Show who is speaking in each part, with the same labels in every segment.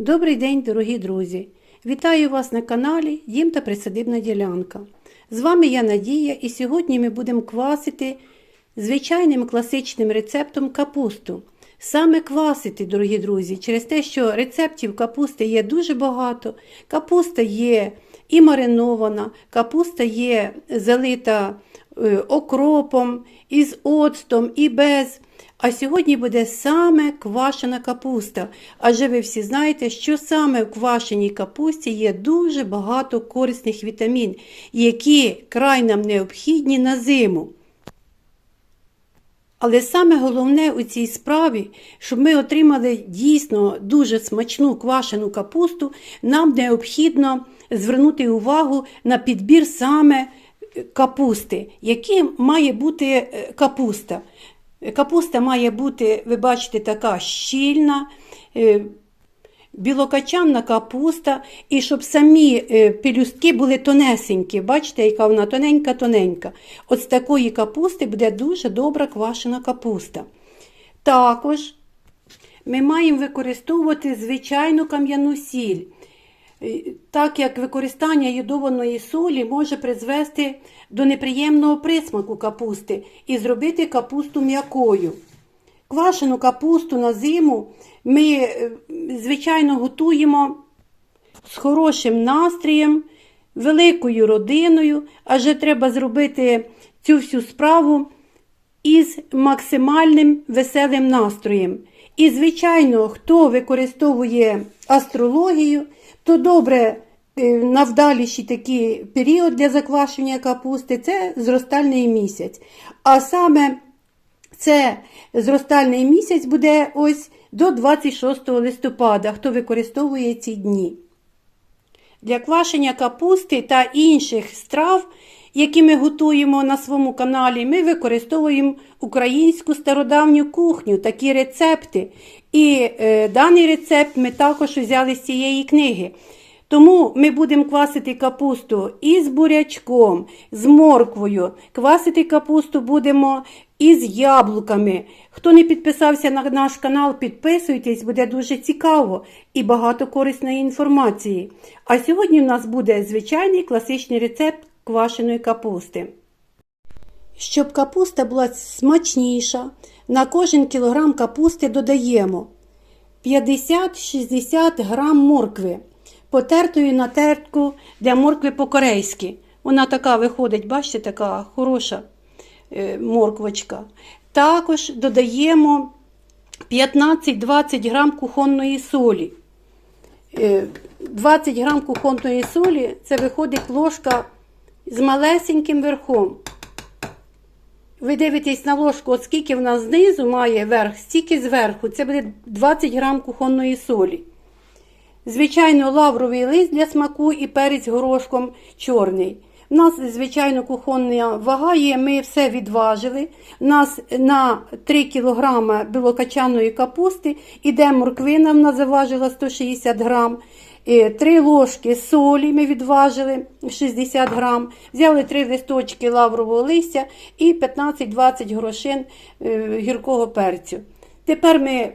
Speaker 1: Добрий день, дорогі друзі! Вітаю вас на каналі Дім та Присадибна ділянка. З вами я Надія, і сьогодні ми будемо квасити звичайним класичним рецептом капусту. Саме квасити, дорогі друзі, через те, що рецептів капусти є дуже багато. Капуста є і маринована, капуста є залита е, окропом, із оцтом, і без. А сьогодні буде саме квашена капуста. Адже ви всі знаєте, що саме в квашеній капусті є дуже багато корисних вітамін, які край нам необхідні на зиму. Але саме головне у цій справі, щоб ми отримали дійсно дуже смачну квашену капусту, нам необхідно звернути увагу на підбір саме капусти, яким має бути е, капуста. Капуста має бути, ви бачите, така щільна, е, білокачанна капуста, і щоб самі е, пелюстки були тонесенькі. Бачите, яка вона тоненька-тоненька. От з такої капусти буде дуже добра квашена капуста. Також ми маємо використовувати звичайну кам'яну сіль. Так як використання йодованої солі може призвести до неприємного присмаку капусти і зробити капусту м'якою. Квашену капусту на зиму ми, е, звичайно, готуємо з хорошим настроєм, великою родиною, адже треба зробити цю всю справу із максимальним веселим настроєм. І, звичайно, хто використовує астрологію, то добре е, на вдаліший такий період для заквашення капусти це зростальний місяць. А саме це зростальний місяць буде ось до 26 листопада, хто використовує ці дні. Для квашення капусти та інших страв, які ми готуємо на своєму каналі, ми використовуємо українську стародавню кухню, такі рецепти. І е, даний рецепт ми також взяли з цієї книги. Тому ми будемо квасити капусту і з бурячком, з морквою. Квасити капусту будемо із яблуками. Хто не підписався на наш канал, підписуйтесь, буде дуже цікаво і багато корисної інформації. А сьогодні в нас буде звичайний класичний рецепт квашеної капусти. Щоб капуста була смачніша, на кожен кілограм капусти додаємо 50-60 грам моркви, потертої на тертку для моркви по-корейськи. Вона така виходить, бачите, така хороша е, морквочка. Також додаємо 15-20 грам кухонної солі. Е, 20 грам кухонної солі це виходить ложка з малесеньким верхом. Ви дивитесь на ложку, от скільки вона знизу має верх, стільки зверху. Це буде 20 грам кухонної солі. Звичайно, лавровий лист для смаку і перець горошком чорний. У нас, звичайно, кухонна вага є, ми все відважили. У нас на 3 кг білокачаної капусти іде морквина, вона заважила 160 грам. 3 ложки солі ми відважили 60 грам, взяли 3 листочки лаврового листя і 15-20 грошин е, гіркого перцю. Тепер ми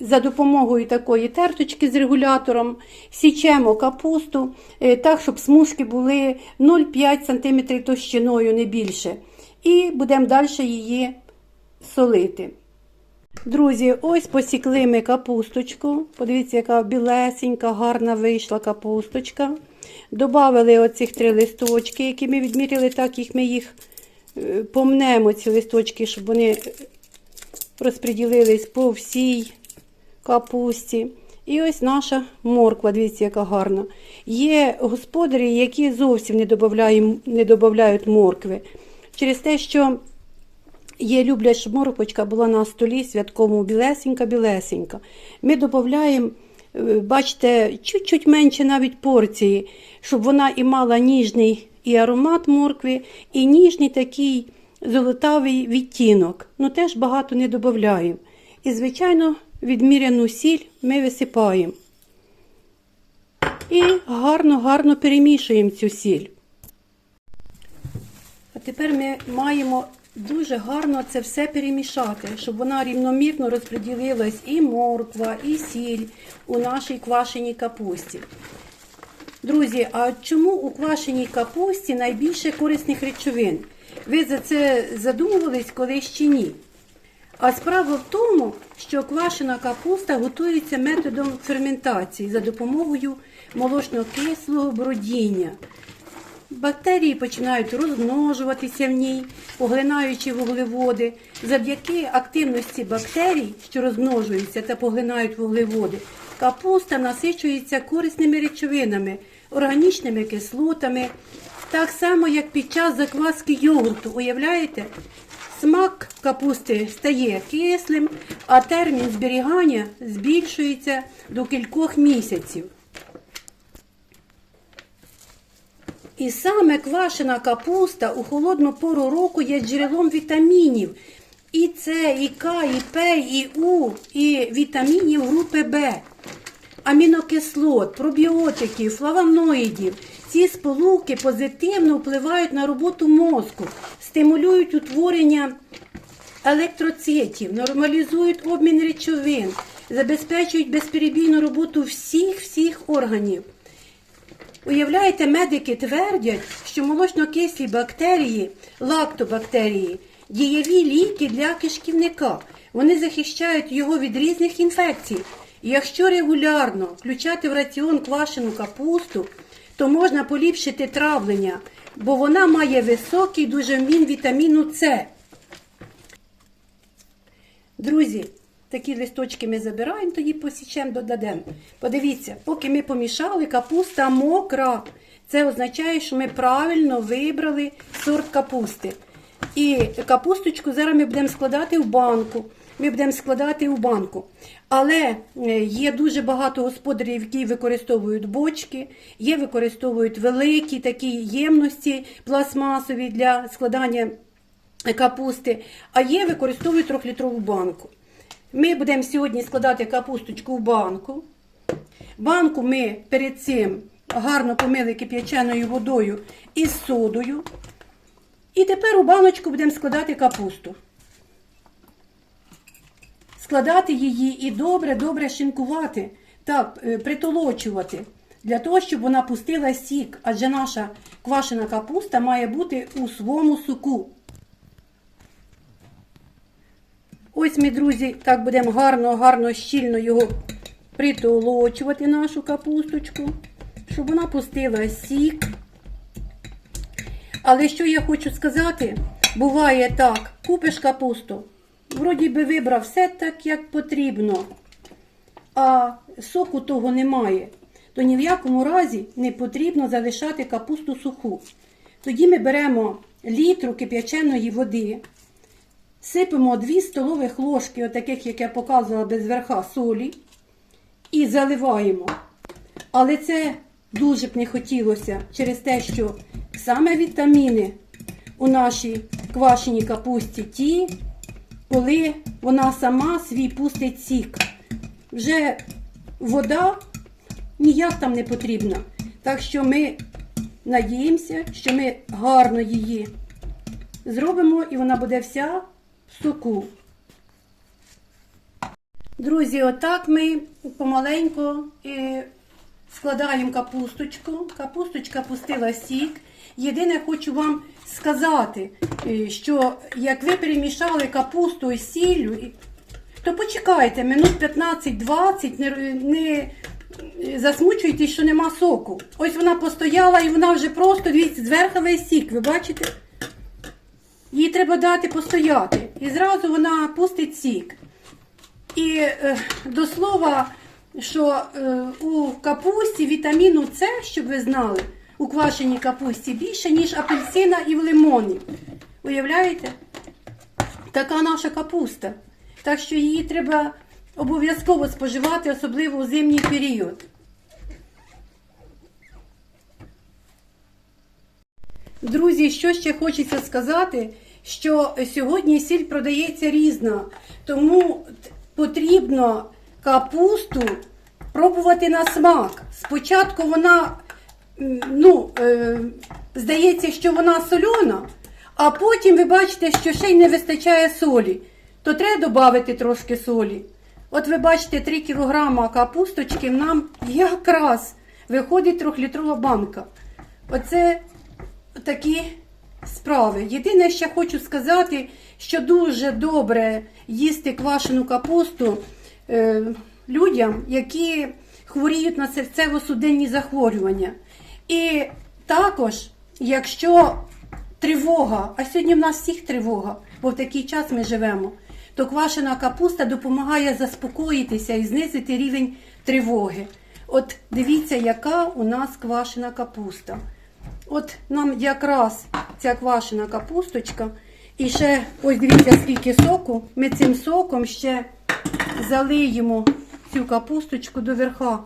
Speaker 1: за допомогою такої терточки з регулятором січемо капусту е, так, щоб смужки були 0,5 см товщиною, не більше. І будемо далі її солити. Друзі, ось посікли ми капусточку. Подивіться, яка білесенька, гарна вийшла капусточка. Добавили оцих три листочки, які ми відміряли, так їх ми їх е, помнемо, ці листочки, щоб вони розподілились по всій капусті. І ось наша морква, дивіться, яка гарна. Є господарі, які зовсім не додають, не моркви. Через те, що Є люблять, щоб морквочка була на столі святковому білесенька-білесенька. Ми додаємо, е, бачите, чуть-чуть менше навіть порції, щоб вона і мала ніжний і аромат моркви, і ніжний такий золотавий відтінок. Ну теж багато не додаємо. І, звичайно, відміряну сіль ми висипаємо. І гарно-гарно перемішуємо цю сіль. А тепер ми маємо дуже гарно це все перемішати, щоб вона рівномірно розподілилась і морква, і сіль у нашій квашеній капусті. Друзі, а чому у квашеній капусті найбільше корисних речовин? Ви за це задумувались колись чи ні? А справа в тому, що квашена капуста готується методом ферментації за допомогою молочно-кислого бродіння. Бактерії починають розмножуватися в ній, поглинаючи вуглеводи. Завдяки активності бактерій, що розмножуються та поглинають вуглеводи, капуста насичується корисними речовинами, органічними кислотами, так само, як під час закваски йогурту. Уявляєте? Смак капусти стає кислим, а термін зберігання збільшується до кількох місяців. І саме квашена капуста у холодну пору року є джерелом вітамінів. І С, і К, і П, і У, і вітамінів групи Б, амінокислот, пробіотиків, флавоноїдів. Ці сполуки позитивно впливають на роботу мозку, стимулюють утворення електроцитів, нормалізують обмін речовин, забезпечують безперебійну роботу всіх-всіх органів. Уявляєте, медики твердять, що молочно-кислі бактерії, лактобактерії, дієві ліки для кишківника. Вони захищають його від різних інфекцій. І якщо регулярно включати в раціон квашену капусту, то можна поліпшити травлення, бо вона має високий дуже вмін вітаміну С. Друзі, такі листочки ми забираємо, тоді посічемо, додадемо. Подивіться, поки ми помішали, капуста мокра. Це означає, що ми правильно вибрали сорт капусти. І капусточку зараз ми будемо складати в банку. Ми будемо складати у банку. Але е, є дуже багато господарів, які використовують бочки, є використовують великі такі ємності пластмасові для складання капусти, а є використовують трьохлітрову банку. Ми будемо сьогодні складати капусточку в банку. Банку ми перед цим гарно помили кип'яченою водою із содою. І тепер у баночку будемо складати капусту. Складати її і добре-добре шинкувати, так, е, притолочувати, для того, щоб вона пустила сік, адже наша квашена капуста має бути у своєму соку. Ось ми, друзі, так будемо гарно-гарно щільно його притолочувати, нашу капусточку, щоб вона пустила сік. Але що я хочу сказати, буває так, купиш капусту, вроді би вибрав все так, як потрібно, а соку того немає. То ні в якому разі не потрібно залишати капусту суху. Тоді ми беремо літру кип'яченої води, сипемо 2 столових ложки, отаких, як я показувала без верха солі, і заливаємо. Але це дуже б не хотілося через те, що саме вітаміни у нашій квашеній капусті ті, коли вона сама свій пустить сік. Вже вода ніяк там не потрібна. Так що ми надіємося, що ми гарно її зробимо і вона буде вся в соку. Друзі, отак ми помаленьку е, складаємо капусточку. Капусточка пустила сік. Єдине, хочу вам сказати, е, що як ви перемішали капусту з сіллю, то почекайте минут 15-20, не, не засмучуйтесь, що нема соку. Ось вона постояла і вона вже просто, дивіться, зверху весь сік, ви бачите? Їй треба дати постояти. І зразу вона пустить сік. І е, до слова, що е, у капусті вітаміну С, щоб ви знали, у квашеній капусті більше, ніж апельсина і в лимоні. Уявляєте? Така наша капуста. Так що її треба обов'язково споживати, особливо у зимній період. Друзі, що ще хочеться сказати, що сьогодні сіль продається різна, тому потрібно капусту пробувати на смак. Спочатку вона, ну, е, здається, що вона сольона, А потім ви бачите, що ще й не вистачає солі, то треба додати трошки солі. От ви бачите, 3 кг капусточки нам якраз виходить трьохлітрова банка. Оце такі справи. Єдине, що хочу сказати, що дуже добре їсти квашену капусту е, людям, які хворіють на серцево-судинні захворювання. І також, якщо тривога, а сьогодні в нас всіх тривога, бо в такий час ми живемо, то квашена капуста допомагає заспокоїтися і знизити рівень тривоги. От дивіться, яка у нас квашена капуста. От нам якраз ця квашена капусточка. І ще, ось дивіться, скільки соку. Ми цим соком ще залиємо цю капусточку до верха.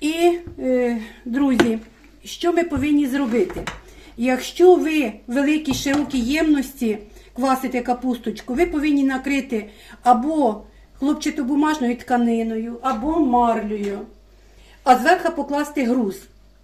Speaker 1: І, е, друзі, що ми повинні зробити? Якщо ви в великій широкій ємності квасите капусточку, ви повинні накрити або хлопчатобумажною тканиною, або марлею, а зверху покласти груз.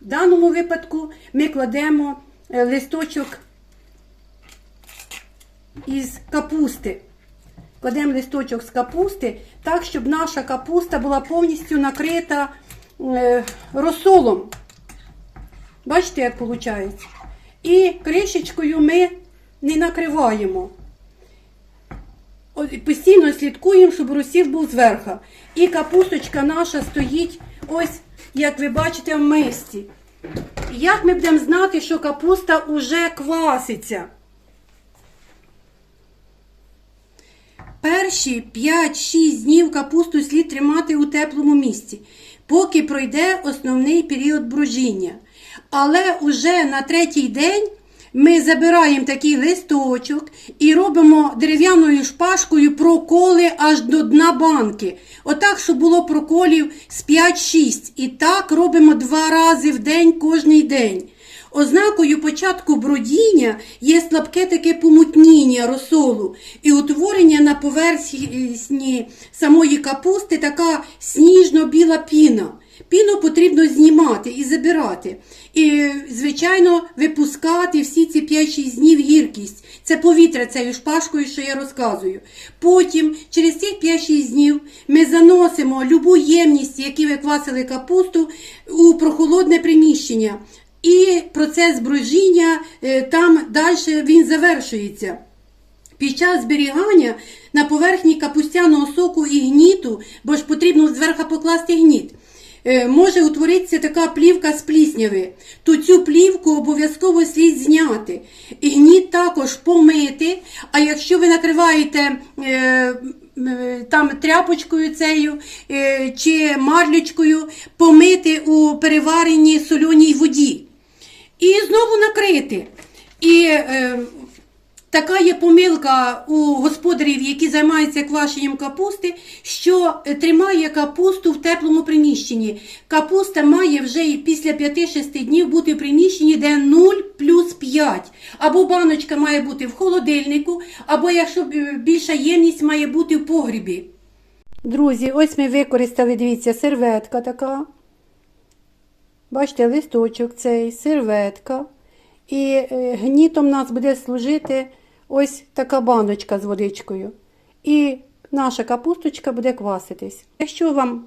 Speaker 1: В даному випадку ми кладемо е, листочок із капусти. Кладемо листочок з капусти, так, щоб наша капуста була повністю накрита е, розсолом. Бачите, як виходить? І кришечкою ми не накриваємо. Постійно слідкуємо, щоб розсіл був зверху. І капусточка наша стоїть, ось, як ви бачите, в мисці. Як ми будемо знати, що капуста уже кваситься? Перші 5-6 днів капусту слід тримати у теплому місці, поки пройде основний період бружіння. Але уже на третій день ми забираємо такий листочок і робимо дерев'яною шпажкою проколи аж до дна банки. Отак, щоб було проколів з 5-6. І так робимо два рази в день кожний день. Ознакою початку бродіння є слабке таке помутніння розсолу і утворення на поверхні самої капусти така сніжно-біла піна. Піну потрібно знімати і забирати. І, звичайно, випускати всі ці 5-6 днів гіркість. Це повітря цією шпажкою, що я розказую. Потім, через цих 5-6 днів, ми заносимо любу ємність, які ви квасили капусту, у прохолодне приміщення. І процес брожіння е, там далі він завершується. Під час зберігання на поверхні капустяного соку і гніту, бо ж потрібно зверху покласти гніт, може утворитися така плівка з плісняви. То цю плівку обов'язково слід зняти. І гніт також помити. А якщо ви накриваєте е, е, там тряпочкою цею е, чи марлючкою, помити у перевареній соленій воді. І знову накрити. І е, така є помилка у господарів, які займаються квашенням капусти, що тримає капусту в теплому приміщенні. Капуста має вже після 5-6 днів бути в приміщенні, де 0 плюс 5. Або баночка має бути в холодильнику, або якщо більша ємність має бути в погрібі. Друзі, ось ми використали, дивіться, серветка така. Бачите, листочок цей, серветка. І е, гнітом нас буде служити ось така баночка з водичкою. І наша капусточка буде кваситись. Якщо вам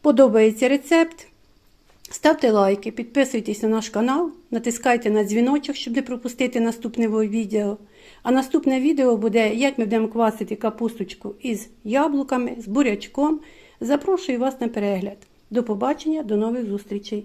Speaker 1: подобається рецепт, ставте лайки, підписуйтесь на наш канал, натискайте на дзвіночок, щоб не пропустити наступне відео. А наступне відео буде, як ми будемо квасити капусточку із яблуками, з бурячком. Запрошую вас на перегляд. До побачення, до нових зустрічей!